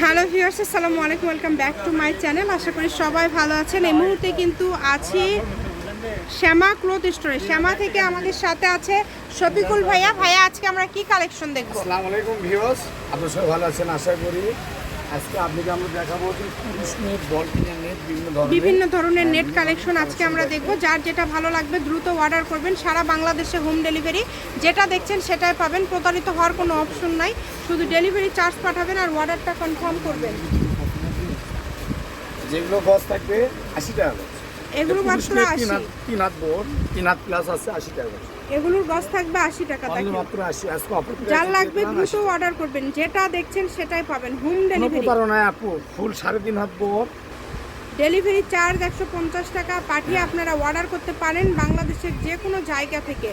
Hello viewers, আসসালামু আলাইকুম, welcome back to my channel. আশা করি সবাই ভালো আছেন। এই মুহূর্তে কিন্তু আছি শ্যামা ক্লোথ স্টোরে। শ্যামা থেকে আমাদের সাথে আছে শফিকুল ভাইয়া। ভাইয়া, আজকে আমরা কি কালেকশন দেখব? আসসালামু আলাইকুম ভিউয়ার্স, আপনারা সবাই ভালো আছেন, আশা করি। আজকে আপনাকে আমরা দেখাবো যে নেট বিভিন্ন ধরনের বিভিন্ন ধরনের নেট কালেকশন আজকে আমরা দেখব। যার যেটা ভালো লাগবে দ্রুত অর্ডার করবেন। সারা বাংলাদেশে হোম ডেলিভারি যেটা দেখছেন সেটাই পাবেন। প্রতারিত হওয়ার কোনো অপশন নাই। শুধু ডেলিভারি চার্জ পাঠাবেন আর অর্ডারটা কনফার্ম করবেন। যেগুলো গজ থাকবে আশি টাকা এগুলো মাত্র আশি। তিন হাত বোর্ড তিন হাত প্লাস আছে আশি টাকা এগুলোর গস থাকবে আশি টাকা যার লাগবে দ্রুত অর্ডার করবেন যেটা দেখছেন সেটাই পাবেন হোম ডেলিভারি আপু ফুল সাড়ে তিন হাত ডেলিভারি চার্জ একশো পঞ্চাশ টাকা পাঠিয়ে আপনারা অর্ডার করতে পারেন বাংলাদেশের যে কোনো জায়গা থেকে।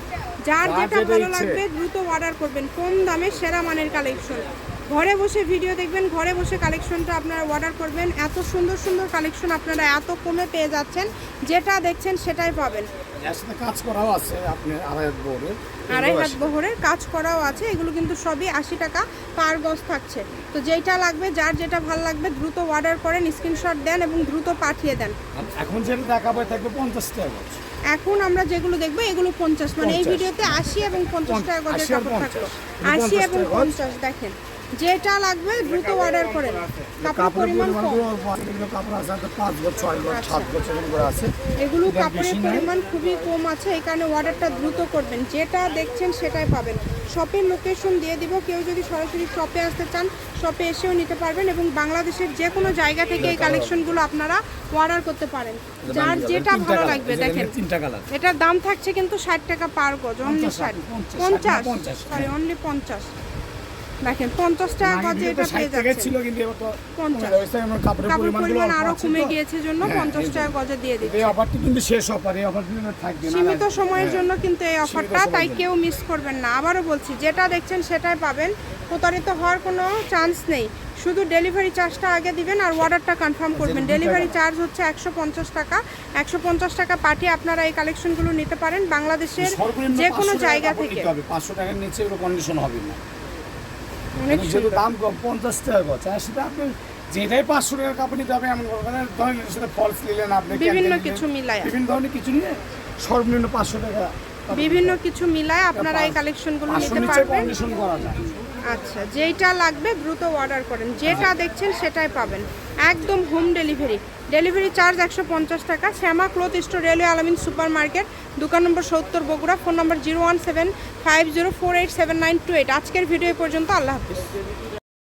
যার যেটা ভালো লাগবে দ্রুত অর্ডার করবেন কম দামে সেরা মানের কালেকশন ঘরে বসে ভিডিও দেখবেন ঘরে বসে কালেকশনটা আপনারা অর্ডার করবেন। এত সুন্দর সুন্দর কালেকশন আপনারা এত কমে পেয়ে যাচ্ছেন যেটা দেখছেন সেটাই পাবেন। কাজ করাও আছে আপনি আড়াই হাত আড়াই হাত বহরের কাজ করাও আছে এগুলো কিন্তু সবই আশি টাকা পার গজ থাকছে। তো যেটা লাগবে যার যেটা ভালো লাগবে দ্রুত অর্ডার করেন স্ক্রিনশট দেন এবং দ্রুত পাঠিয়ে দেন। এখন যেটা দেখাবো থাকবে পঞ্চাশ টাকা এখন আমরা যেগুলো দেখব এগুলো পঞ্চাশ মানে এই ভিডিওতে আশি এবং পঞ্চাশ টাকা গজের 80 কাপড় থাকল। আশি এবং 50 টাকা গজ। পঞ্চাশ দেখেন। যেটা লাগবে দ্রুত অর্ডার করেন কাপড় পরিমাণ কাপড় আছে পাঁচ বছর ছয় বছর। সাত বছর করে আছে এগুলো কাপড়ের পরিমাণ খুবই কম আছে এই কারণে অর্ডারটা দ্রুত করবেন। যেটা দেখছেন সেটাই পাবেন। শপের লোকেশন দিয়ে দিব। কেউ যদি সরাসরি শপে আসতে চান শপে এসেও নিতে পারবেন এবং বাংলাদেশের যে কোনো জায়গা থেকে এই কালেকশনগুলো আপনারা অর্ডার করতে পারেন। যার যেটা ভালো লাগবে দেখেন। এখানে এটার দাম থাকছে কিন্তু ষাট টাকা পার গজ অনলি ষাট। পঞ্চাশ। সরি অনলি পঞ্চাশ। দেখেন পঞ্চাশ টাকা গজে এটা পেয়ে যাচ্ছে কাপড় পরিমাণ আরও কমে গিয়েছে জন্য হ্যাঁ, পঞ্চাশ। টাকা গজে দিয়ে দিচ্ছে। এই অফারটি কিন্তু শেষ অফার এই অফার কিন্তু থাকবে সীমিত সময়ের হ্যাঁ। জন্য কিন্তু এই অফারটা তাই কেউ মিস করবেন না। আবারও বলছি যেটা দেখছেন সেটাই পাবেন। প্রতারিত হওয়ার কোনো চান্স নেই। শুধু ডেলিভারি চার্জটা আগে দিবেন আর অর্ডারটা কনফার্ম করবেন। ডেলিভারি চার্জ হচ্ছে একশো পঞ্চাশ টাকা। একশো পঞ্চাশ টাকা পাঠিয়ে আপনারা এই কালেকশনগুলো নিতে পারেন বাংলাদেশের যে কোনো জায়গা থেকে। 500 টাকার নিচে কন্ডিশন হবে না। যেহেতু সুন্দর দাম কম পঞ্চাশ টাকা গছ আর সেটা আপনি যেটাই পাঁচশো টাকার কাপড় নিতে হবে এমন করবেন না, ধরেন সাথে ফলস নিলেন আপনি বিভিন্ন কিছু মিলায়। বিভিন্ন ধরনের কিছু নিয়ে সর্বনিম্ন পাঁচশো টাকা বিভিন্ন কিছু মিলায় আপনারা এই কালেকশনগুলো নিতে পারবেন। কন্ডিশন করা যায়। আচ্ছা যেইটা লাগবে দ্রুত অর্ডার করেন। যেটা দেখছেন সেটাই পাবেন। একদম হোম ডেলিভারি ডেলিভারি চার্জ একশো পঞ্চাশ টাকা। Shyama cloth store railway Alamin super market দোকান নম্বর সত্তর, Bogura. Phone number zero one seven five zero four eight seven nine two eight আজকের ভিডিও পর্যন্ত। আল্লাহ হাফিজ।